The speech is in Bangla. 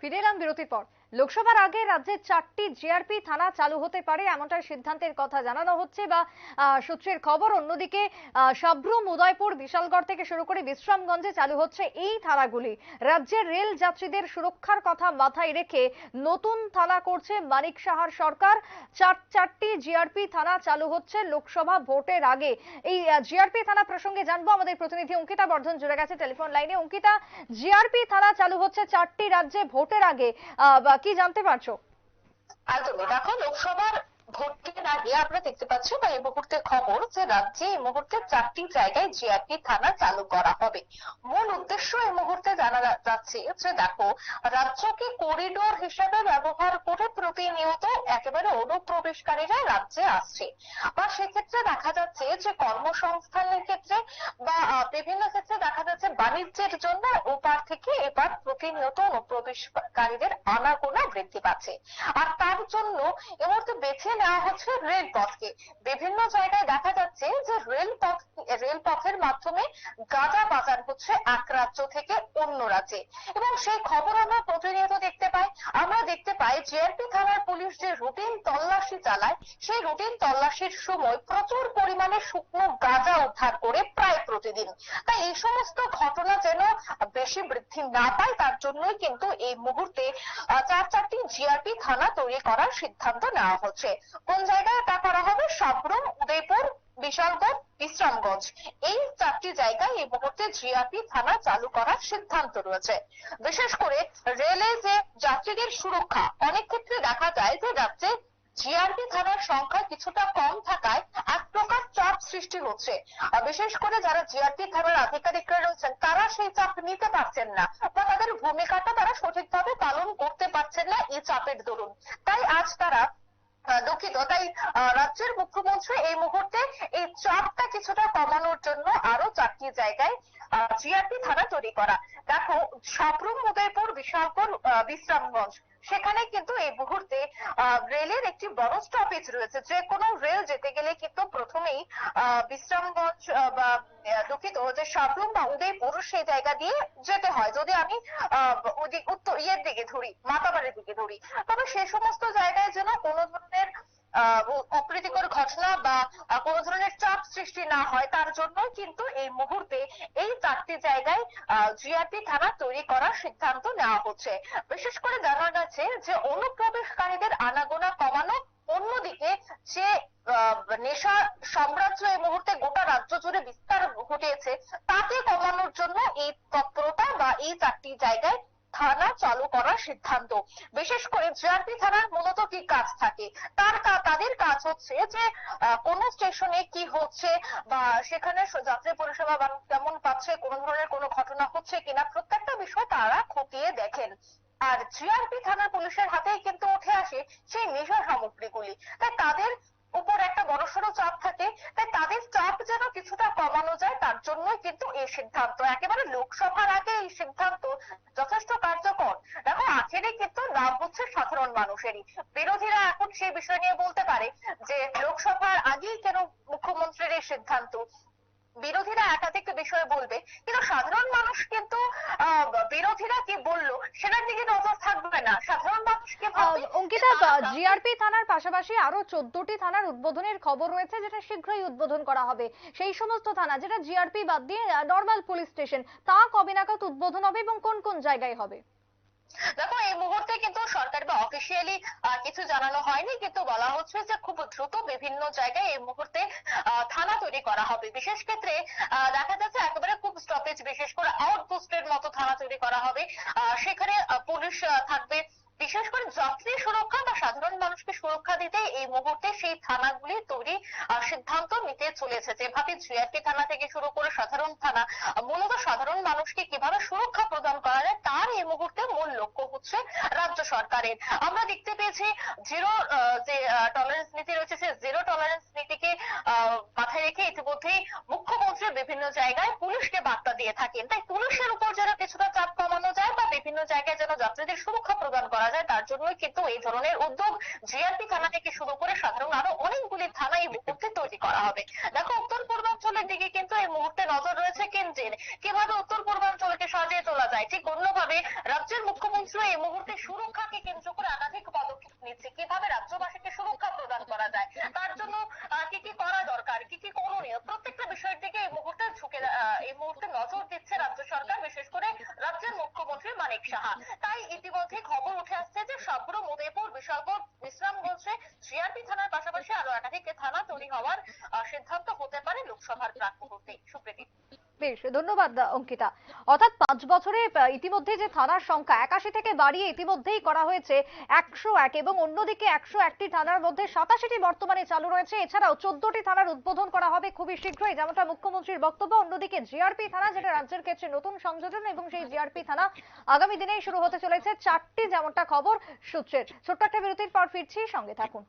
ফিরে এলাম বিরতির পর লোকসভার আগে রাজ্যে চারটি জিআরপি থানা চালু হতে পারে, এমনটাই সিদ্ধান্তের কথা জানানো হচ্ছে বা সূত্রের খবর। অন্যদিকে সাব্রুম, উদয়পুর, বিশালগড় থেকে শুরু করে বিশ্রামগঞ্জে চালু হচ্ছে এই থানাগুলি। রাজ্যের রেল যাত্রীদের সুরক্ষার কথা মাথায় রেখে নতুন থানা করছে মানিক সাহার সরকার। চার, চারটি জিআরপি থানা চালু হচ্ছে লোকসভা ভোটের আগে। এই জিআরপি থানা প্রসঙ্গে জানব। আমাদের প্রতিনিধি অঙ্কিতা বর্ধন জুড়ে গেছে টেলিফোন লাইনে। অঙ্কিতা, জিআরপি থানা চালু হচ্ছে চারটি রাজ্যে ভোটের আগে। কি জানতে পারছ? একদমই। দেখো, লোকসভার ভোটের আগে আমরা দেখতে পাচ্ছি বা এই মুহূর্তে খবর যে রাজ্যে এই মুহূর্তে চারটি জায়গায় জিআরপি থানা চালু করা হবে। মূল উদ্দেশ্য এই মুহূর্তে জানা যাচ্ছে যে দেখো, রাজ্যকে করিডোর হিসেবে ব্যবহার করে প্রতিনিয়ত একেবারে অনুপ্রবেশকারীরা রাজ্যে আসছে। বা সেক্ষেত্রে দেখা যাচ্ছে যে কর্মসংস্থানের ক্ষেত্রে বা বিভিন্ন ক্ষেত্রে দেখা যাচ্ছে বাণিজ্যের জন্য ওপার থেকে এবার প্রতিনিয়ত অনুপ্রবেশকারীদের আনাগোনা বৃদ্ধি পাচ্ছে। আর তার জন্য এ মুহূর্তে বেছে নেওয়া হচ্ছে রেলপথকে। বিভিন্ন জায়গায় দেখা যাচ্ছে যে রেলপথ, রেলপথের মাধ্যমে গাঁজা বাজার হচ্ছে এক রাজ্য থেকে অন্য রাজ্যে। এবং সেই খবর আমরা প্রতিনিয়ত দেখতে পাই। আমরা দেখতে পাই জিআরপি থানার পুলিশ যে রুটিন তল্লাশি চালায়, সেই রুটিন তল্লাশির সময় প্রচুর পরিমাণে শুকনো গাঁজা উদ্ধার করে প্রায় প্রতিদিন। তাই এই সমস্ত ঘটনা যেন বেশি বৃদ্ধি না পায় তার জন্যই কিন্তু এই মুহূর্তে চার চারটি জিআরপি থানা তৈরি করার সিদ্ধান্ত নেওয়া হচ্ছে। কোন জায়গায় তা করা হবে? সাবরুম, উদয়পুর বিশালগড় বিশ্রামগঞ্জ। এই চারটি জায়গায় এই মুহূর্তে জিআরপি থানা চালু করার সিদ্ধান্ত রয়েছে। বিশেষ করে রেলে যে যাত্রীদের সুরক্ষা, অনেক ক্ষেত্রে দেখা যায় যে রাজ্যে জিআরপি থানার সংখ্যা কিছুটা কম থাকায় এক প্রকার চাপ সৃষ্টি হচ্ছে। বিশেষ করে যারা জিআরপি থানার আধিকারিকরা রয়েছেন তারা সেই চাপ নিতে পারছেন না। বা তাদের ভূমিকাটা তারা সঠিকভাবে পালন করতে পারছেন না এই চাপের দরুন। তাই আজ তারা দুঃখিত। তাই রাজ্যের মুখ্যমন্ত্রী এই মুহূর্তে এই চাপটা কিছুটা কমানোর জন্য আরও চারটি জায়গায় জিআরপি থানা তৈরি করা। দেখো সাবরুম উদয়পুর আহ, বিশ্রামগঞ্জ। সেখানে কিন্তু এই মুহূর্তে রেলের একটি বড় স্টপেজ রয়েছে। যে কোনো রেল যেতে গেলে কিন্তু প্রথমেই বিশ্রামগঞ্জ বা দুঃখিত যে সাবরুম বা উদয়পুর সেই জায়গা দিয়ে যেতে হয়। যদি আমি উত্তর, ইয়ের দিকে ধরি, মাতাবাড়ির দিকে ধরি, তবে সে সমস্ত জায়গায় যেন কোনো ধরনের ঘটনা বা কোনো ধরনের চাপ সৃষ্টি না হয়, তার জন্য কিন্তু এই মুহূর্তে এই চারটি জায়গায় জিআরপি থানা তৈরি করার সিদ্ধান্ত নেওয়া হচ্ছে। বিশেষ করে জানা গেছে যে অনুপ্রবেশকারীদের আনাগোনা কমানো, অন্যদিকে যে নেশা সাম্রাজ্য এই মুহূর্তে গোটা রাজ্য জুড়ে বিস্তার ঘটিয়েছে, তাকে কমানোর জন্য এই তৎপরতা বা এই চারটি জায়গায় থানা চালু করার সিদ্ধান্ত। বিশেষ করে জিআরপি থানার মূলত কি কাজ থাকে? তার তাদের কাজ হচ্ছে যে কোন স্টেশনে কি হচ্ছে বা সেখানে যাত্রী পরিষেবা কেমন পাচ্ছে, কোন ধরনের কোনো ঘটনা হচ্ছে কিনা, প্রত্যেকটা বিষয় তারা খতিয়ে দেখেন। আর জিআরপি থানার পুলিশের হাতেই কিন্তু উঠে আসে সেই নেশা সামগ্রীগুলি। তাই তাদের বড়সড় চাপ থাকে, তাই তাদের চাপ যেন কিছুটা কমানো যায়, তার জন্যই কিন্তু এই সিদ্ধান্ত। একেবারে লোকসভার আগে এই সিদ্ধান্ত যথেষ্ট কার্যকর। দেখো, আখেরে কিন্তু লাভ হচ্ছে সাধারণ মানুষেরই। বিরোধীরা এখন সেই বিষয় নিয়ে বলতে পারে যে, লোকসভার আগেই কেন মুখ্যমন্ত্রীর এই সিদ্ধান্ত? বিরোধীরা একাধিক বিষয়ে বলবে কিন্তু সাধারণ মানুষ কিন্তু আহ, বিরোধীরা কি বলল সেটার দিকে নজর থাকবে না। সাধারণ মানুষ কি ভাববে আহ, অঙ্কিতা জিআরপি থানার পাশাপাশি আরও চোদ্দটি থানার উদ্বোধনের খবর রয়েছে যেটা শীঘ্রই উদ্বোধন করা হবে। সেই সমস্ত থানা যেটা জিআরপি বাদ দিয়ে নর্মাল পুলিশ স্টেশন তা কবে নাগাদ উদ্বোধন হবে এবং কোন কোন জায়গায় হবে? দেখো, এই মুহূর্তে কিন্তু সরকার বা অফিসিয়ালি কিছু জানানো হয়নি, কিন্তু বলা হচ্ছে যে খুব দ্রুত বিভিন্ন জায়গায় এই মুহূর্তে থানা তৈরি করা হবে। বিশেষ ক্ষেত্রে দেখা যাচ্ছে একেবারে খুব স্টপেজ বিশেষ করে আউটপোস্টের মতো থানা তৈরি করা হবে। সেখানে পুলিশ থাকবে। বিশেষ করে যাত্রী সুরক্ষা বা সাধারণ মানুষকে সুরক্ষা দিতে এই মুহূর্তে সেই থানাগুলি তৈরি সিদ্ধান্ত নিতে চলেছে। যেভাবে জিআরপি থানা থেকে শুরু করে সাধারণ থানা, মূলত সাধারণ মানুষকে কীভাবে সুরক্ষা প্রদান করা যায় এই মুহূর্তে মূল লক্ষ্য হচ্ছে রাজ্য সরকারের। আমরা দেখতে পেয়েছি জিরো যে টলারেন্স নীতি রয়েছে, সেই জিরো টলারেন্স নীতিকে মাথায় রেখে ইতিমধ্যেই মুখ্যমন্ত্রী বিভিন্ন জায়গায় পুলিশকে বার্তা দিয়ে থাকেন। তাই পুলিশের উপর যেন কিছুটা চাপ কমানো যায় বা বিভিন্ন জায়গায় যেন যাত্রীদের যায় কিন্তু এই ধরনের উদ্যোগ জিআরপি থানা থেকে শুরু করে সাধারণ আরও অনেকগুলি থানা এই মুহূর্তে তৈরি করা হবে। দেখো, উত্তর পূর্বাঞ্চলের দিকে কিন্তু এই মুহূর্তে নজর রয়েছে কেন্দ্রের। কীভাবে উত্তর পূর্বাঞ্চলকে সাজিয়ে তোলা যায়? ঠিক অন্যভাবে রাজ্যের মুখ্যমন্ত্রী এই মুহূর্তে সুরক্ষাকে কেন্দ্র করে একাধিক পদক্ষেপ নিচ্ছে। কীভাবে রাজ্যবাসীকে সুরক্ষা প্রদান করা যায়? তার জন্য কি কি করা দরকার? কি কি করণীয়? প্রত্যেকটা বিষয়ের দিকে এই মুহূর্তে ঝুঁকে এই মুহূর্তে নজর দিচ্ছে রাজ্য সরকার, বিশেষ করে মানিক সাহা তাই ইতিমধ্যে খবর উঠে আসছে যে সবগুলো উদয়পুর বিশালগড় বিশ্রামগঞ্জে জিআরপি থানার পাশাপাশি আরও একাধিক থানা তৈরি হওয়ার সিদ্ধান্ত হতে পারে লোকসভার প্রাক মুহূর্তে। সুপ্রীতি। বেশ, ধন্যবাদ, অঙ্কিতা। অর্থাৎ পাঁচ বছরে ইতিমধ্যে যে থানার সংখ্যা, একাশি থেকে বাড়িয়ে ইতিমধ্যেই করা হয়েছে একশো এক এবং অন্যদিকে একশো একটি থানার মধ্যে সাতাশিটি বর্তমানে চালু রয়েছে। এছাড়াও চোদ্দটি থানার উদ্বোধন করা হবে খুবই শীঘ্রই। যেমনটা মুখ্যমন্ত্রীর বক্তব্য, অন্যদিকে জিআরপি থানা, যেটা রাজ্যের ক্ষেত্রে নতুন সংযোজন এবং সেই জিআরপি থানা আগামী দিনেই শুরু হতে চলেছে চারটি, যেমনটা খবর সূত্রের। ছোট্ট একটা বিরতির পর ফিরছি, সঙ্গে থাকুন।